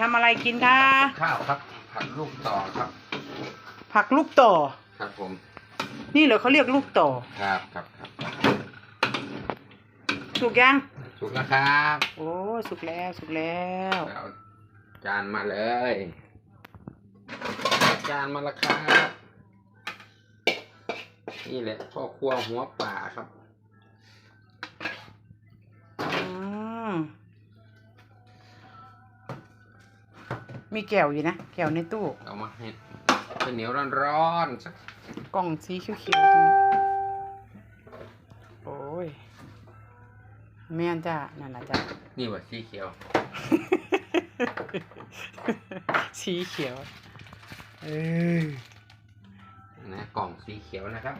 ทำอะไรกินคะ ข้าวครับ ผัดลูกต่อครับ ผักลูกต่อ ครับผม นี่เหรอเขาเรียกลูกต่อ ครับครับครับสุกยังถูกแล้วครับโอ้ สุกแล้ว สุกแล้ว เอาจานมาเลยเอาจานมาและครับนี่แหละพ่อครัวหัวป่าครับ อืม มีแก้วอยู่นะ แก้วในตู้ เอามาให้ข้าวเหนียวร้อนๆสักกล่องสีเขียวๆตรงนี้โอ้ยแม่นจ้านั่นแหละจ้านี่ว่าสีเขียว สีเขียว เออนะกล่องสีเขียวนะครับ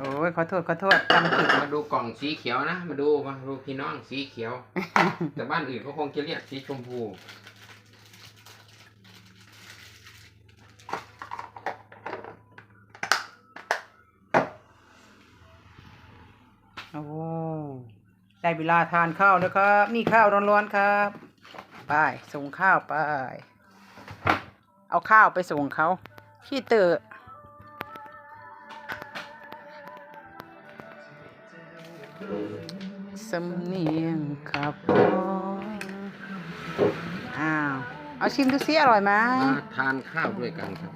โอ้ยขอโทษขอโทษจำผิดมาดูกล่องสีเขียวนะ มาดูมาดูพี่น้องสีเขียว แต่บ้านอื่นก็คงจะเรียกสีชมพู โอ้ได้เวลาทานข้าวแล้วครับมีข้าวร้อนๆครับไปส่งข้าวไป เอาข้าวไปส่งเขาพี่เตอร์สำเนียงครับอ้าว เอาชิมดูสิอร่อยไหมมาทานข้าวด้วยกันครับ